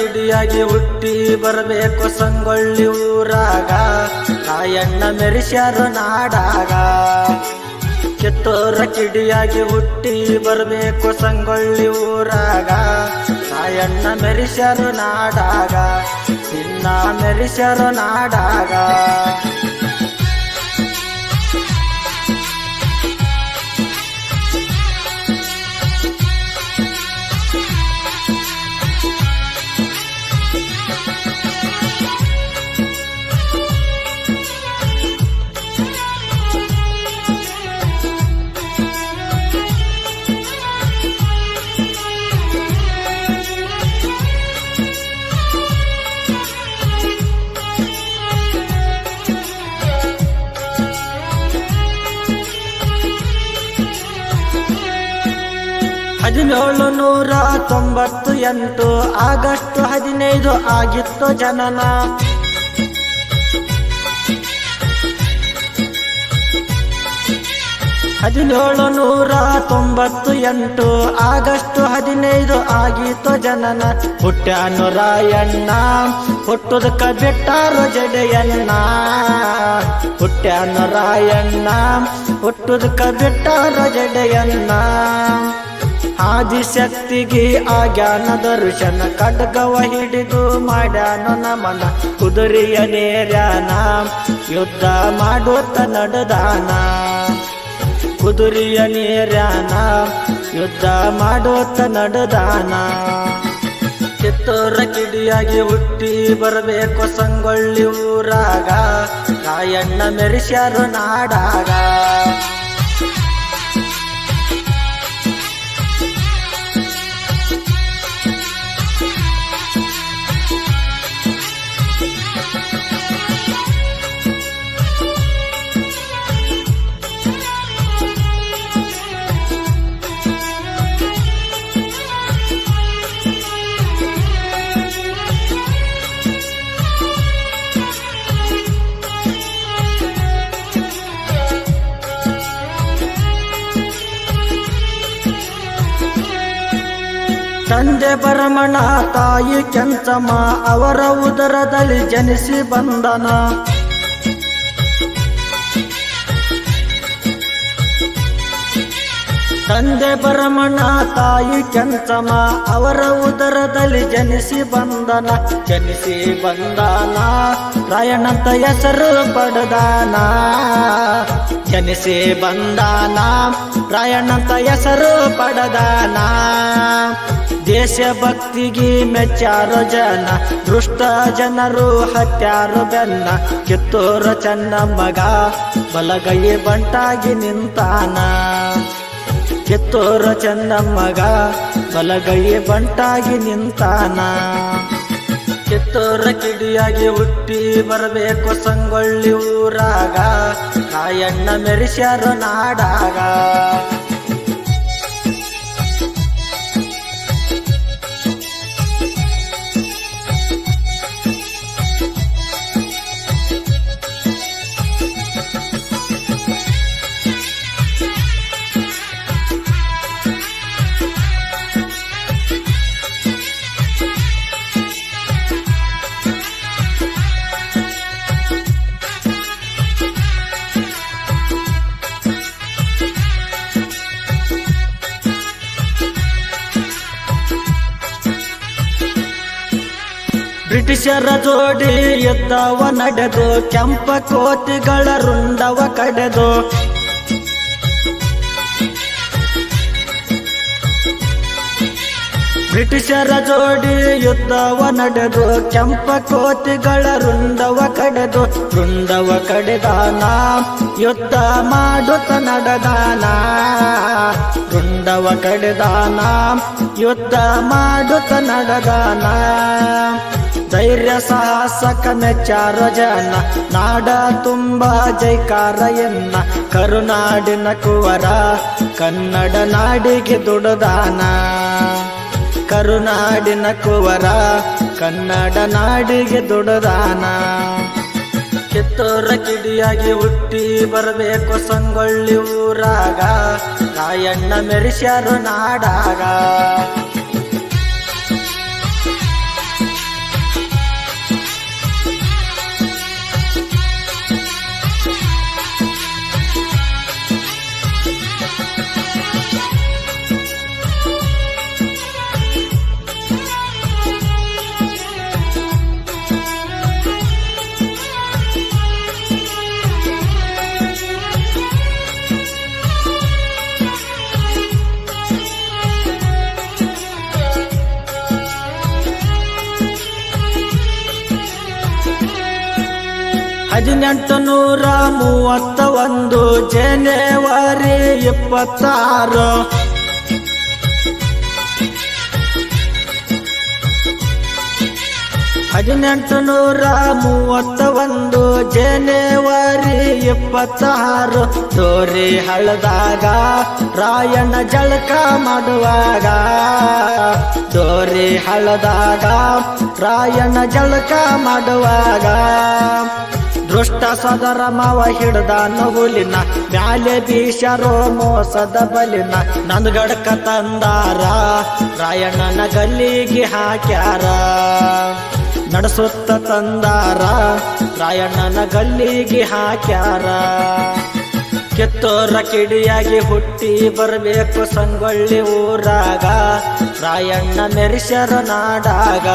ಕಿಡಿಯಾಗಿ ಹುಟ್ಟಿ ಬರಬೇಕು ಸಂಗೊಳ್ಳಿ ಊರಾಗ. ನಾಯಣ್ಣ ಮೆರಿಸ್ಯಾರು ನಾಡಾಗ. ಕಿತ್ತೂರ ಕಿಡಿಯಾಗಿ ಹುಟ್ಟಿ ಬರಬೇಕು ಸಂಗೊಳ್ಳಿ ಊರಾಗ. ನಾಯಣ್ಣ ಮೆರಿಸ್ಯಾರು ನಾಡಾಗ. ಚಿನ್ನ ಮೆರಿಸ್ಯಾರು ನಾಡಾಗ. ಹದಿನೇಳು ನೂರ ತೊಂಬತ್ತು ಎಂಟು ಆಗಸ್ಟ್ ಹದಿನೈದು ಆಗಿತ್ತು ಜನನ. ಹದಿನೇಳು ನೂರ ತೊಂಬತ್ತು ಎಂಟು ಆಗಸ್ಟ್ ಹದಿನೈದು ಆಗಿತ್ತು ಜನನ. ಹುಟ್ಟ್ಯಾನು ರಾಯಣ್ಣ, ಹುಟ್ಟುದಕ್ಕ ಬಿಟ್ಟಾರು ಜಡೆಯನ್ನ ಹುಟ್ಟ್ಯಾನು ರಾಯಣ್ಣ, ಹುಟ್ಟುದಕ್ಕ ಬಿಟ್ಟಾರು ಜಡೆಯನ್ನ ಆದಿಶಕ್ತಿಗೆ ಆಗ್ಯಾನ ದರ್ಶನ ಖಡ್ಗವ ಹಿಡಿದು ಮಾಡ್ಯಾನ ನಮನ. ಕುದುರೆಯ ನೇರ್ಯಾನ. ಯುದ್ಧ ಮಾಡುತ್ತ ನಡೆದಾನ. ಕುದುರೆಯ ನೇರ್ಯಾನ. ಯುದ್ಧ ಮಾಡುತ್ತ ನಡೆದಾನ. ಕಿತ್ತೂರ ಕಿಡಿಯಾಗಿ ಹುಟ್ಟಿ ಬರಬೇಕು ಸಂಗೊಳ್ಳಿ ಊರಾಗ. ರಾಯಣ್ಣ ಮೆರೆಸ್ಯಾರು ನಾಡಾಗ. ತಂದೆ ಬರಮಣ, ತಾಯಿ ಕೆಂಚಮ್ಮ ಅವರ ಉದರದಲ್ಲಿ ಜನಿಸಿ ಬಂದನ. ತಂದೆ ಬರಮಣ, ತಾಯಿ ಕೆಂಚಮ್ಮ ಅವರ ಉದರದಲ್ಲಿ ಜನಿಸಿ ಬಂದನ. ಜನಿಸಿ ಬಂದನ ರಾಯಣಂತ ಹೆಸರು ಪಡೆದಾನ. ಜನಿಸಿ ಬಂದನ ರಾಯಣಂತ ಹೆಸರು ಪಡೆದಾನ. ದೇಶಭಕ್ತಿಗೆ ಮೆಚ್ಚಾರು ಜನ, ದೃಷ್ಟ ಜನರು ಹತ್ಯಾರು ಬೆನ್ನ, ಕಿತ್ತೂರು ಮಗ ಬಲಗೈ ಬಂಟಾಗಿ ನಿಂತಾನ. ಕಿತ್ತೂರು ಮಗ ಬಲಗೈ ಬಂಟಾಗಿ ನಿಂತಾನ. ಕಿತ್ತೂರ ಕಿಡಿಯಾಗಿ ಹುಟ್ಟಿ ಬರಬೇಕು ಸಂಗೊಳ್ಳಿ ಊರಾಗ, ಕಾಯಣ್ಣ ಮೆರೆಸ್ಯಾರು ನಾಡಾಗ. ಬ್ರಿಟಿಷರ ಜೋಡಿ ಯುದ್ಧವ ನಡೆದು ಕೆಂಪ ಕೋತಿಗಳ ರುಂಡವ ಕಡೆದು. ಬ್ರಿಟಿಷರ ಜೋಡಿ ಯುದ್ಧವ ನಡೆದು ಕೆಂಪ ಕೋತಿಗಳ ರುಂಡವ ಕಡೆದು. ರುಂಡವ ಕಡೆದಾನ ಯುದ್ಧ ಮಾಡುತ್ತ ನಡೆದಾನ. ರುಂಡವ ಕಡೆದಾನ ಯುದ್ಧ ಮಾಡುತ್ತ ನಡೆದಾನ. ಧೈರ್ಯ ಸಾಹಸಕ ಮೆಚ್ಚಾರ ಜನ, ನಾಡ ತುಂಬ ಜೈಕಾರ ಎನ್ನ, ಕರುನಾಡಿನ ಕುವರ, ಕನ್ನಡ ನಾಡಿಗೆ ದುಡದಾನ. ಕರುನಾಡಿನ ಕುವರ, ಕನ್ನಡ ನಾಡಿಗೆ ದುಡದಾನ. ಕಿತ್ತೂರ ಕಿಡಿಯಾಗಿ ಹುಟ್ಟಿ ಬರಬೇಕು ಸಂಗೊಳ್ಳಿ ಊರಾಗ ತಾಯಣ್ಣ ಮೆರಿಸ್ಯಾರು ನಾಡಾಗ. ಹದಿನೆಂಟು ನೂರ ಮೂವತ್ತ ಒಂದು ಜನವರಿ ಇಪ್ಪತ್ತಾರು. ಹದಿನೆಂಟು ನೂರ ಮೂವತ್ತ ಒಂದು ಜನವರಿ ಇಪ್ಪತ್ತಾರು. ತೋರಿ ಹಳದಾಗ ರಾಯಣ್ಣ ಜಳಕ ಮಾಡುವಾಗ. ತೋರಿ ಹಳದಾಗ ರಾಯಣ್ಣ ಜಳಕ ಮಾಡುವಾಗ. ದೃಷ್ಟ ಸದರ ಮಾವ ಹಿಡ್ದ ನಗುಲಿನ, ಮ್ಯಾಲೆ ಬೀಶರೋ ಮೋಸದ ಬಲಿನ, ನಂದ್ಗಡ್ಕ ತಂದಾರ. ರಾಯಣ್ಣನ ಗಲ್ಲಿಗೆ ಹಾಕ್ಯಾರ. ನಡೆಸುತ್ತ ತಂದಾರ, ರಾಯಣ್ಣನ ಗಲ್ಲಿಗೆ ಹಾಕ್ಯಾರ. ಕಿತ್ತೋರ ಕಿಡಿಯಾಗಿ ಹುಟ್ಟಿ ಬರಬೇಕು ಸಂಗೊಳ್ಳಿ ಊರಾಗ, ರಾಯಣ್ಣ ನೆರಿಶರ ನಾಡಾಗ.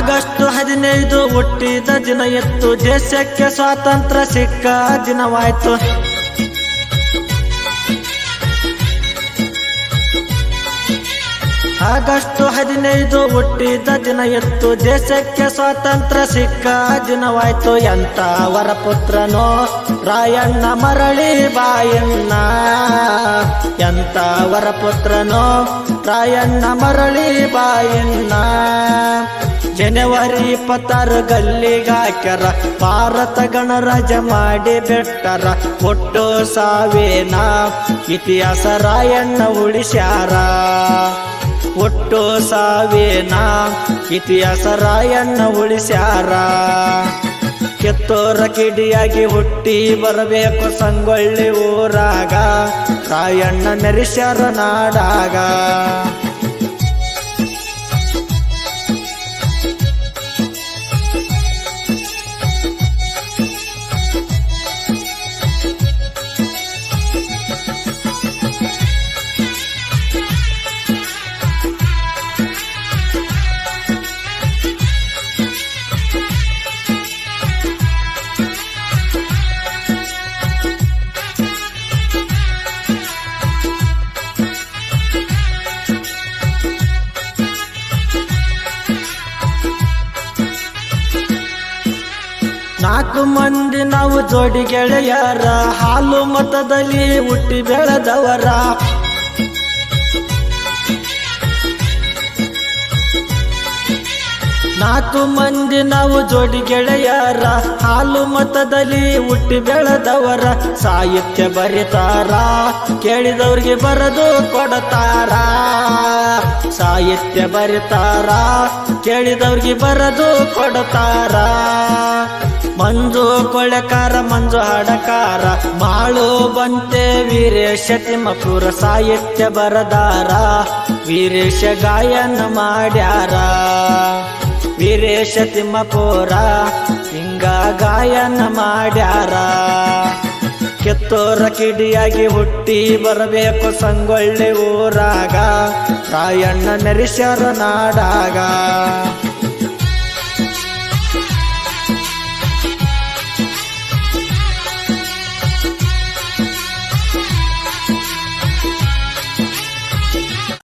ಆಗಸ್ಟ್ ಹದಿನೈದು ಹುಟ್ಟಿದ ದಿನ ಎತ್ತು. ದೇಶಕ್ಕೆ ಸ್ವಾತಂತ್ರ್ಯ ಸಿಕ್ಕ ದಿನವಾಯ್ತು. ಆಗಸ್ಟ್ ಹದಿನೈದು ಹುಟ್ಟಿದ ದಿನ ಎತ್ತು. ದೇಶಕ್ಕೆ ಸ್ವಾತಂತ್ರ್ಯ ಸಿಕ್ಕ ದಿನವಾಯ್ತು. ಎಂತ ವರಪುತ್ರನೋ ರಾಯಣ್ಣ ಮರಳಿ ಬಾಯಣ್ಣ. ಎಂತ ವರಪುತ್ರನೋ ರಾಯಣ್ಣ ಮರಳಿ ಬಾಯಣ್ಣ. ಜನವರಿ ಇಪ್ಪತ್ತಾರು ಗಲ್ಲಿಗಾಕ್ಯರ ಭಾರತ ಗಣರಾಜ್ಯ ಮಾಡಿ ಬಿಟ್ಟರ. ಒಟ್ಟು ಸಾವಿನ ಇತಿಹಾಸ ರಾಯಣ್ಣ ಉಳಿಸ್ಯಾರ. ಒಟ್ಟು ಸಾವಿನ ಇತಿಹಾಸ ರಾಯಣ್ಣ ಉಳಿಸ್ಯಾರ. ಕೆತ್ತೋರ ಕಿಡಿಯಾಗಿ ಹುಟ್ಟಿ ಬರಬೇಕು ಸಂಗೊಳ್ಳಿ ಊರಾಗ. ರಾಯಣ್ಣ ನೆರೆಸ್ಯಾರ ನಾಡಾಗ. ನಾಲ್ಕು ಮಂದಿ ನಾವು ಜೋಡಿ ಗೆಳೆಯರ, ಹಾಲು ಮತದಲ್ಲಿ ಹುಟ್ಟಿ ಬೆಳೆದವರ. ನಾಲ್ಕು ಮಂದಿ ನಾವು ಜೋಡಿ ಗೆಳೆಯರ, ಹಾಲು ಮತದಲ್ಲಿ ಹುಟ್ಟಿ ಬೆಳೆದವರ. ಸಾಹಿತ್ಯ ಬರೀತಾರ, ಕೇಳಿದವ್ರಿಗೆ ಬರೆದು ಕೊಡತಾರ. ಸಾಹಿತ್ಯ ಬರೀತಾರ, ಕೇಳಿದವ್ರಿಗೆ ಬರೆದು ಕೊಡತಾರ. ಮಂಜು ಕೊಳೆಕಾರ, ಮಂಜು ಹಡಕಾರ ಮಾಳು ಬಂತೆ ವೀರೇಶ ತಿಮ್ಮಪುರ ಸಾಹಿತ್ಯ ಬರದಾರ, ವೀರೇಶ ಗಾಯನ ಮಾಡ್ಯಾರ. ವೀರೇಶ ತಿಮ್ಮಪುರ ಹಿಂಗ ಗಾಯನ ಮಾಡ್ಯಾರ. ಕೆತ್ತೋರ ಕಿಡಿಯಾಗಿ ಹುಟ್ಟಿ ಬರಬೇಕು ಸಂಗೊಳ್ಳಿ ಊರಾಗ ರಾಯಣ್ಣ ನೆರಿಶರ ನಾಡಾಗ.